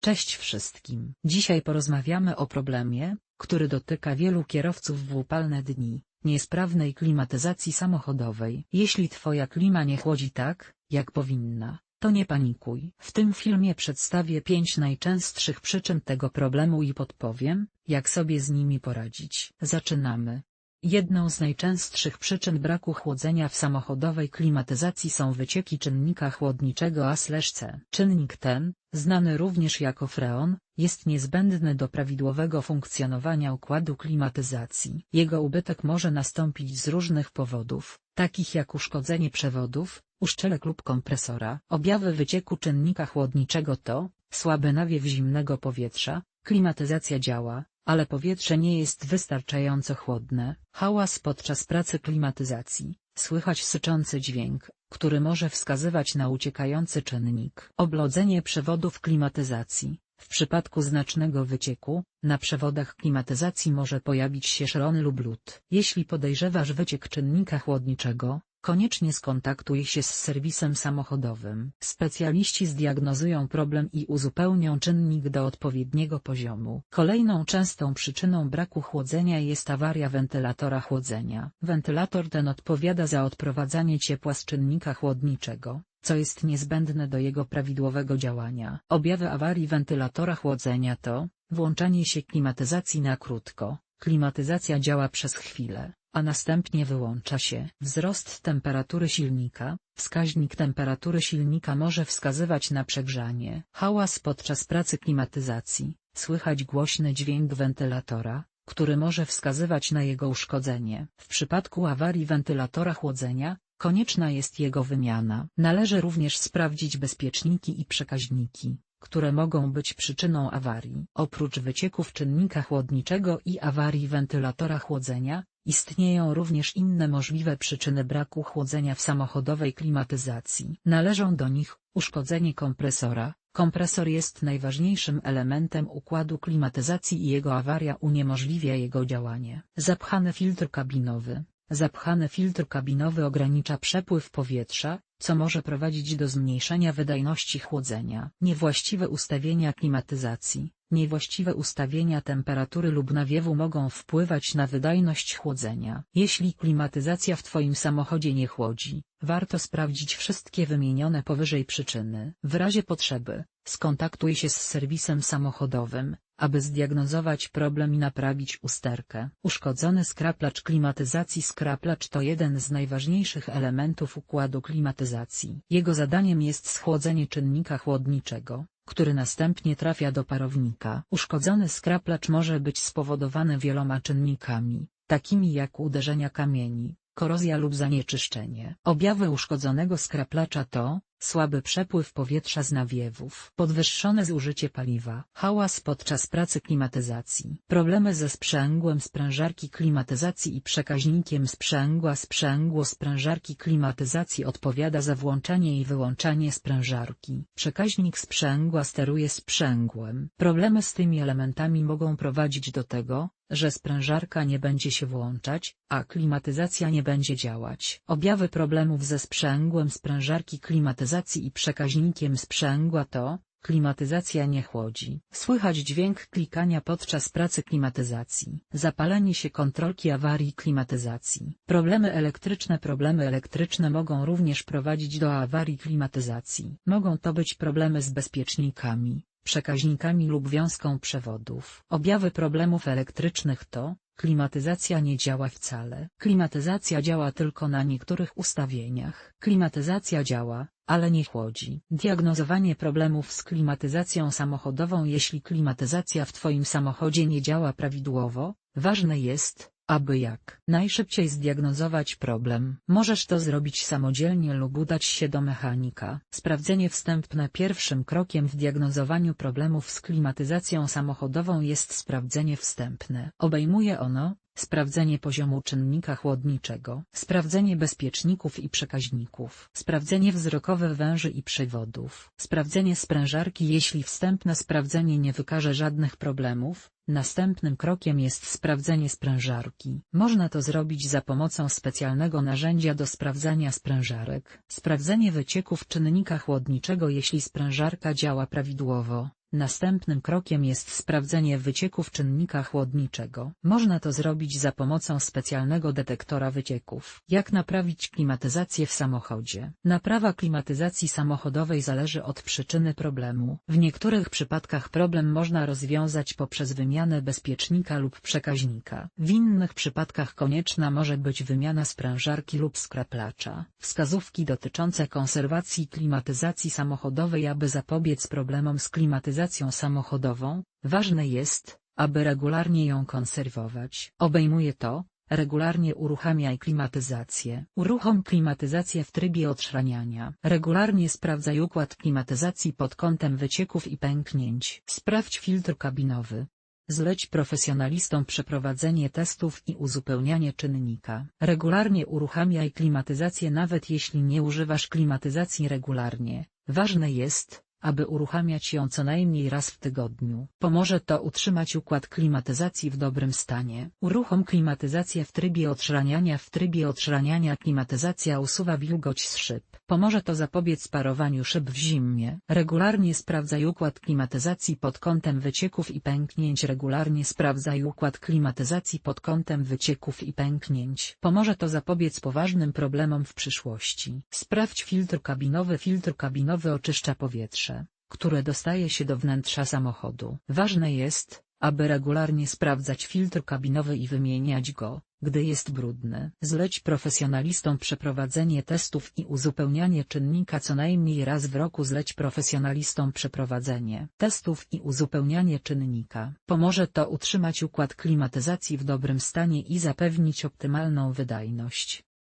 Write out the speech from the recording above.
Cześć wszystkim. Dzisiaj porozmawiamy o problemie, który dotyka wielu kierowców w upalne dni, niesprawnej klimatyzacji samochodowej. Jeśli twoja klima nie chłodzi tak, jak powinna, to nie panikuj. W tym filmie przedstawię pięć najczęstszych przyczyn tego problemu i podpowiem, jak sobie z nimi poradzić. Zaczynamy. Jedną z najczęstszych przyczyn braku chłodzenia w samochodowej klimatyzacji są wycieki czynnika chłodniczego A/C. Czynnik ten, znany również jako freon, jest niezbędny do prawidłowego funkcjonowania układu klimatyzacji. Jego ubytek może nastąpić z różnych powodów, takich jak uszkodzenie przewodów, uszczelek lub kompresora. Objawy wycieku czynnika chłodniczego to słaby nawiew zimnego powietrza, klimatyzacja działa, ale powietrze nie jest wystarczająco chłodne, hałas podczas pracy klimatyzacji, słychać syczący dźwięk, który może wskazywać na uciekający czynnik. Oblodzenie przewodów klimatyzacji. W przypadku znacznego wycieku, na przewodach klimatyzacji może pojawić się szrony lub lód. Jeśli podejrzewasz wyciek czynnika chłodniczego, Koniecznie skontaktuj się z serwisem samochodowym. Specjaliści zdiagnozują problem i uzupełnią czynnik do odpowiedniego poziomu. Kolejną częstą przyczyną braku chłodzenia jest awaria wentylatora chłodzenia. Wentylator ten odpowiada za odprowadzanie ciepła z czynnika chłodniczego, co jest niezbędne do jego prawidłowego działania. Objawy awarii wentylatora chłodzenia to włączanie się klimatyzacji na krótko. Klimatyzacja działa przez chwilę, a następnie wyłącza się. Wzrost temperatury silnika, wskaźnik temperatury silnika może wskazywać na przegrzanie. Hałas podczas pracy klimatyzacji, słychać głośny dźwięk wentylatora, który może wskazywać na jego uszkodzenie. W przypadku awarii wentylatora chłodzenia, konieczna jest jego wymiana. Należy również sprawdzić bezpieczniki i przekaźniki, które mogą być przyczyną awarii. Oprócz wycieków czynnika chłodniczego i awarii wentylatora chłodzenia, Istnieją również inne możliwe przyczyny braku chłodzenia w samochodowej klimatyzacji. Należą do nich, uszkodzenie kompresora, kompresor jest najważniejszym elementem układu klimatyzacji i jego awaria uniemożliwia jego działanie. Zapchany filtr kabinowy, Zapchany filtr kabinowy ogranicza przepływ powietrza, co może prowadzić do zmniejszenia wydajności chłodzenia. Niewłaściwe ustawienia klimatyzacji, niewłaściwe ustawienia temperatury lub nawiewu mogą wpływać na wydajność chłodzenia. Jeśli klimatyzacja w Twoim samochodzie nie chłodzi, warto sprawdzić wszystkie wymienione powyżej przyczyny. W razie potrzeby, skontaktuj się z serwisem samochodowym, aby zdiagnozować problem i naprawić usterkę. Uszkodzony skraplacz klimatyzacji Skraplacz to jeden z najważniejszych elementów układu klimatyzacji. Jego zadaniem jest schłodzenie czynnika chłodniczego, który następnie trafia do parownika. Uszkodzony skraplacz może być spowodowany wieloma czynnikami, takimi jak uderzenia kamieni, korozja lub zanieczyszczenie. Objawy uszkodzonego skraplacza to, Słaby przepływ powietrza z nawiewów. Podwyższone zużycie paliwa. Hałas podczas pracy klimatyzacji. Problemy ze sprzęgłem sprężarki klimatyzacji i przekaźnikiem sprzęgła Sprzęgło sprężarki klimatyzacji odpowiada za włączanie i wyłączanie sprężarki. Przekaźnik sprzęgła steruje sprzęgłem. Problemy z tymi elementami mogą prowadzić do tego, że sprężarka nie będzie się włączać, a klimatyzacja nie będzie działać. Objawy problemów ze sprzęgłem sprężarki klimatyzacji i przekaźnikiem sprzęgła to, Klimatyzacja nie chłodzi. Słychać dźwięk klikania podczas pracy klimatyzacji. Zapalenie się kontrolki awarii klimatyzacji. Problemy elektryczne Problemy elektryczne mogą również prowadzić do awarii klimatyzacji. Mogą to być problemy z bezpiecznikami, przekaźnikami lub wiązką przewodów. Objawy problemów elektrycznych to, klimatyzacja nie działa wcale. Klimatyzacja działa tylko na niektórych ustawieniach. Klimatyzacja działa, ale nie chłodzi. Diagnozowanie problemów z klimatyzacją samochodową Jeśli klimatyzacja w Twoim samochodzie nie działa prawidłowo, ważne jest, aby jak najszybciej zdiagnozować problem. Możesz to zrobić samodzielnie lub udać się do mechanika. Sprawdzenie wstępne Pierwszym krokiem w diagnozowaniu problemów z klimatyzacją samochodową jest sprawdzenie wstępne. Obejmuje ono, sprawdzenie poziomu czynnika chłodniczego, sprawdzenie bezpieczników i przekaźników, sprawdzenie wzrokowe węży i przewodów, sprawdzenie sprężarki Jeśli wstępne sprawdzenie nie wykaże żadnych problemów, następnym krokiem jest sprawdzenie sprężarki. Można to zrobić za pomocą specjalnego narzędzia do sprawdzania sprężarek. Sprawdzenie wycieków czynnika chłodniczego Jeśli sprężarka działa prawidłowo, Następnym krokiem jest sprawdzenie wycieków czynnika chłodniczego. Można to zrobić za pomocą specjalnego detektora wycieków. Jak naprawić klimatyzację w samochodzie? Naprawa klimatyzacji samochodowej zależy od przyczyny problemu. W niektórych przypadkach problem można rozwiązać poprzez wymianę bezpiecznika lub przekaźnika. W innych przypadkach konieczna może być wymiana sprężarki lub skraplacza. Wskazówki dotyczące konserwacji klimatyzacji samochodowej Aby zapobiec problemom z klimatyzacją samochodową, ważne jest, aby regularnie ją konserwować. Obejmuje to, regularnie uruchamiaj klimatyzację. Uruchom klimatyzację w trybie odszraniania. Regularnie sprawdzaj układ klimatyzacji pod kątem wycieków i pęknięć. Sprawdź filtr kabinowy. Zleć profesjonalistom przeprowadzenie testów i uzupełnianie czynnika. Regularnie uruchamiaj klimatyzację nawet jeśli nie używasz klimatyzacji regularnie. Ważne jest, aby uruchamiać ją co najmniej raz w tygodniu. Pomoże to utrzymać układ klimatyzacji w dobrym stanie. Uruchom klimatyzację w trybie odszraniania W trybie odszraniania klimatyzacja usuwa wilgoć z szyb. Pomoże to zapobiec parowaniu szyb w zimie. Regularnie sprawdzaj układ klimatyzacji pod kątem wycieków i pęknięć. Regularnie sprawdzaj układ klimatyzacji pod kątem wycieków i pęknięć. Pomoże to zapobiec poważnym problemom w przyszłości. Sprawdź filtr kabinowy. Filtr kabinowy oczyszcza powietrze, które dostaje się do wnętrza samochodu. Ważne jest, aby regularnie sprawdzać filtr kabinowy i wymieniać go, gdy jest brudny. Zleć profesjonalistom przeprowadzenie testów i uzupełnianie czynnika co najmniej raz w roku. Zleć profesjonalistom przeprowadzenie testów i uzupełnianie czynnika. Pomoże to utrzymać układ klimatyzacji w dobrym stanie i zapewnić optymalną wydajność.